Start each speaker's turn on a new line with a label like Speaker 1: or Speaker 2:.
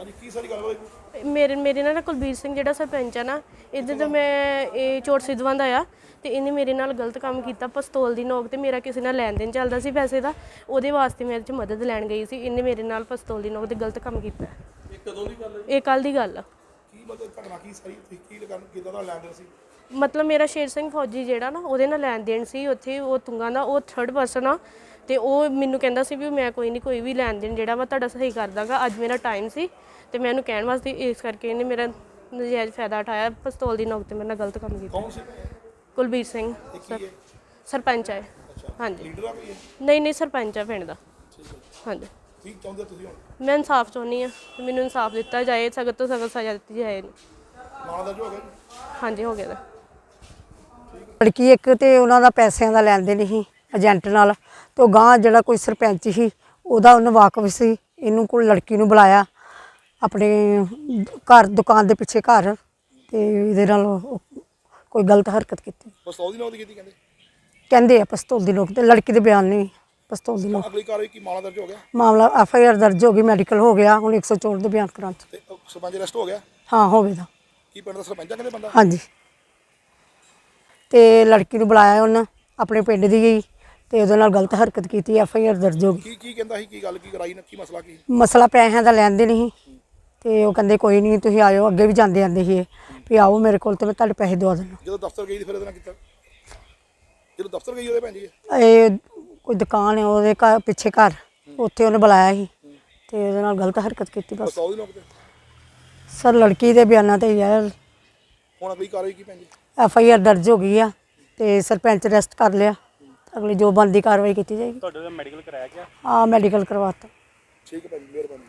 Speaker 1: ਹਾਂਜੀ ਕੀ ਸਾਰੀ ਗੱਲ ਹੋਈ?
Speaker 2: ਮੇਰੇ ਮੇਰੇ ਨਾਲ ਨਾ ਕੁਲਬੀਰ ਸਿੰਘ ਜਿਹੜਾ ਸਰਪੰਚ ਆ ਨਾ ਇਹਦੇ ਤੋਂ ਮੈਂ ਇਹ ਚੋਟ ਸਿੱਧਵਾਂ ਦਾ ਆ ਤੇ ਇਹਨੇ ਮੇਰੇ ਨਾਲ ਗਲਤ ਕੰਮ ਕੀਤਾ ਪਿਸਤੌਲ ਦੀ ਨੋਕ ਤੇ ਮੇਰਾ ਕਿਸੇ ਨਾਲ ਲੈਣ ਦੇਣ ਚੱਲਦਾ ਸੀ ਪੈਸੇ ਦਾ ਉਹਦੇ ਵਾਸਤੇ ਮੈਂ ਇਹਦੇ ਚ ਮਦਦ ਲੈਣ ਗਈ ਸੀ ਇਹਨੇ ਮੇਰੇ ਨਾਲ ਪਿਸਤੌਲ ਦੀ ਨੋਕ ਤੇ ਗਲਤ ਕੰਮ ਕੀਤਾ।
Speaker 1: ਇਹ ਕਦੋਂ ਦੀ ਗੱਲ ਹੈ?
Speaker 2: ਇਹ ਕੱਲ ਦੀ ਗੱਲ ਆ।
Speaker 1: ਕੀ ਮਤਲਬ ਘਟਨਾ ਕੀ ਸਾਰੀ ਤੁਸੀਂ ਕੀ ਲਗਾਨ ਕਿਦਾਂ ਦਾ ਲੈਂਦੇ ਸੀ?
Speaker 2: ਮਤਲਬ ਮੇਰਾ ਸ਼ੇਰ ਸਿੰਘ ਫੌਜੀ ਜਿਹੜਾ ਨਾ ਉਹਦੇ ਨਾਲ ਲੈਣ ਦੇਣ ਸੀ ਉੱਥੇ ਉਹ ਤੁੰਗਾ ਦਾ ਉਹ ਥਰਡ ਪਰਸਨ ਆ ਤੇ ਉਹ ਮੈਨੂੰ ਕਹਿੰਦਾ ਸੀ ਵੀ ਮੈਂ ਕੋਈ ਨਹੀਂ ਕੋਈ ਵੀ ਲੈਣ ਦੇਣ ਜਿਹੜਾ ਵਾ ਤੁਹਾਡਾ ਸਹੀ ਕਰ ਦਾਂਗਾ। ਅੱਜ ਮੇਰਾ ਟਾਈਮ ਸੀ ਤੇ ਮੈਂ ਉਹਨੂੰ ਕਹਿਣ ਵਾਸਤੇ ਇਸ ਕਰਕੇ ਇਹਨੇ ਮੇਰਾ ਨਜਾਇਜ਼ ਫਾਇਦਾ ਉਠਾਇਆ। ਪਿਸਤੌਲ ਦੀ ਨੋਕ ਤੇ ਮੇਰੇ ਨਾਲ ਗਲਤ ਕੰਮ ਕੀਤਾ।
Speaker 1: ਕੌਣ ਸੀ?
Speaker 2: ਕੁਲਬੀਰ ਸਿੰਘ। ਸਰ ਸਰਪੰਚ ਹੈ। ਹਾਂਜੀ।
Speaker 1: ਲੀਡਰ ਆ ਕੋਈ ਹੈ
Speaker 2: ਨਹੀਂ ਨਹੀਂ ਸਰਪੰਚ ਹੈ ਪਿੰਡ ਦਾ। ਹਾਂਜੀ।
Speaker 1: ਕੀ ਚਾਹੁੰਦੇ ਤੁਸੀਂ ਹੁਣ?
Speaker 2: ਮੈਂ ਇਨਸਾਫ ਚਾਹੁੰਦੀ ਆ ਕਿ ਮੈਨੂੰ ਇਨਸਾਫ ਦਿੱਤਾ ਜਾਏ ਸਖਤ ਤੋਂ ਸਖਤ ਸਜ਼ਾ ਦਿੱਤੀ ਜਾਏ। ਇਹਨੂੰ।
Speaker 1: ਮਾਣਾ ਦਰਜ ਹੋ ਗਿਆ ਜੀ?
Speaker 2: ਹਾਂਜੀ ਹੋ ਗਿਆ ਦਾ
Speaker 3: ਲੜਕੀ ਇੱਕ ਤੇ ਉਹਨਾਂ ਦਾ ਪੈਸਿਆਂ ਦਾ ਲੈਣ ਦੇਣ ਸੀ ਏਜੰਟ ਨਾਲ ਤੇ ਉਹ ਗਾਂ ਜਿਹੜਾ ਕੋਈ ਸਰਪੰਚ ਸੀ ਉਹਦਾ ਉਹਨੂੰ ਵਾਕਫ ਸੀ ਇਹਨੂੰ ਕੋਲ ਲੜਕੀ ਨੂੰ ਬੁਲਾਇਆ ਆਪਣੇ ਘਰ ਦੁਕਾਨ ਦੇ ਪਿੱਛੇ ਘਰ ਤੇ ਇਹਦੇ ਨਾਲ ਉਹ ਕੋਈ ਗਲਤ ਹਰਕਤ ਕੀਤੀ।
Speaker 1: ਪਿਸਤੌਲ ਦੀ ਨੌ ਦੀ ਕੀਤੀ ਕਹਿੰਦੇ?
Speaker 3: ਕਹਿੰਦੇ ਆ ਪਿਸਤੌਲ ਦੀ ਲੋਕ ਤੇ ਲੜਕੀ ਦੇ ਬਿਆਨ ਨਹੀਂ ਪਿਸਤੌਲ ਦੀ ਲੋਕ
Speaker 1: ਅਗਲੀ ਕਾਰਵਾਈ ਕੀ ਮਾਣਾ ਦਰਜ ਹੋ ਗਿਆ?
Speaker 3: ਮਾਮਲਾ ਐਫ ਆਈ ਆਰ ਦਰਜ ਹੋ ਗਈ ਮੈਡੀਕਲ ਹੋ ਗਿਆ ਹੁਣ 104 ਦੇ ਬਿਆਨ ਕਰਾਂ
Speaker 1: ਤੇ ਸਰਪੰਚ ਅਰੈਸਟ ਹੋ ਗਿਆ?
Speaker 3: ਹਾਂ ਹੋਵੇਗਾ
Speaker 1: ਕੀ ਪਿੰਡ ਦਾ ਸਰਪੰਚ ਆ ਕਹਿੰਦੇ ਬੰਦਾ?
Speaker 3: ਹਾਂਜੀ। ਤੇ ਲੜਕੀ ਨੂੰ ਬੁਲਾਇਆ ਉਹਨਾਂ ਆਪਣੇ ਪਿੰਡ ਦੀ ਗਈ। ਤੇ ਉਹਦੇ ਨਾਲ ਗਲਤ ਹਰਕਤ ਕੀਤੀ ਐਫ ਆਈ ਆਰ ਦਰਜ ਹੋ ਗਈ।
Speaker 1: ਕੀ ਕੀ ਕਹਿੰਦਾ ਸੀ? ਕੀ ਗੱਲ ਕੀ ਕਰਾਈ ਨਾ? ਕੀ ਮਸਲਾ ਕੀ?
Speaker 3: ਮਸਲਾ ਪੈਸਿਆਂ ਦਾ ਲੈਣ ਦੇ ਨਹੀਂ ਤੇ ਉਹ ਕਹਿੰਦੇ ਕੋਈ ਨਹੀਂ ਤੁਸੀਂ ਆਇਓ ਅੱਗੇ ਵੀ ਜਾਂਦੇ ਆਂਦੇ ਸੀ ਇਹ, ਵੀ ਆਓ ਮੇਰੇ ਕੋਲ ਤੇ ਮੈਂ ਤੁਹਾਡੇ ਪੈਸੇ ਦਵਾ ਦਿੰਦਾ।
Speaker 1: ਜਦੋਂ ਦਫ਼ਤਰ ਗਈ ਤੇ ਫਿਰ ਇਹਦੇ ਨਾਲ ਕੀਤਾ? ਜਦੋਂ ਦਫ਼ਤਰ ਗਈ ਉਹਦੇ ਭੈਣ ਜੀ
Speaker 3: ਇਹ ਕੋਈ ਦੁਕਾਨ ਹੈ ਉਹਦੇ ਘਰ ਪਿੱਛੇ ਘਰ। ਉੱਥੇ ਉਹਨੇ ਬੁਲਾਇਆ ਸੀ। ਤੇ ਉਹਦੇ ਨਾਲ ਗਲਤ ਹਰਕਤ ਕੀਤੀ ਬਸ।
Speaker 1: ਪਿਸਤੌਲ ਦੀ ਨੌਕ ਤੇ?
Speaker 3: ਸਰ ਲੜਕੀ ਦੇ ਬਿਆਨਾਂ ਤੇ ਯਾਰ
Speaker 1: ਹੁਣ ਅਗਲੀ ਕਾਰਵਾਈ ਕੀ ਭੈਣ ਜੀ
Speaker 3: ਐਫ ਆਈ ਆਰ ਦਰਜ ਹੋ ਗਈ ਆ ਤੇ ਸਰਪੰਚ ਅਰੈਸਟ ਕਰ ਲਿਆ। ਅਗਲੀ ਜੋ ਬਣਦੀ ਕਾਰਵਾਈ ਕੀਤੀ ਜਾਏਗੀ।
Speaker 4: ਤੁਹਾਡੇ ਦਾ ਮੈਡੀਕਲ ਕਰਾਇਆ ਗਿਆ?
Speaker 3: ਆ ਮੈਡੀਕਲ ਕਰਵਾਤਾ।
Speaker 1: ਠੀਕ ਹੈ ਭੈਣ ਜੀ ਮਿਹਰਬਾਨੀ।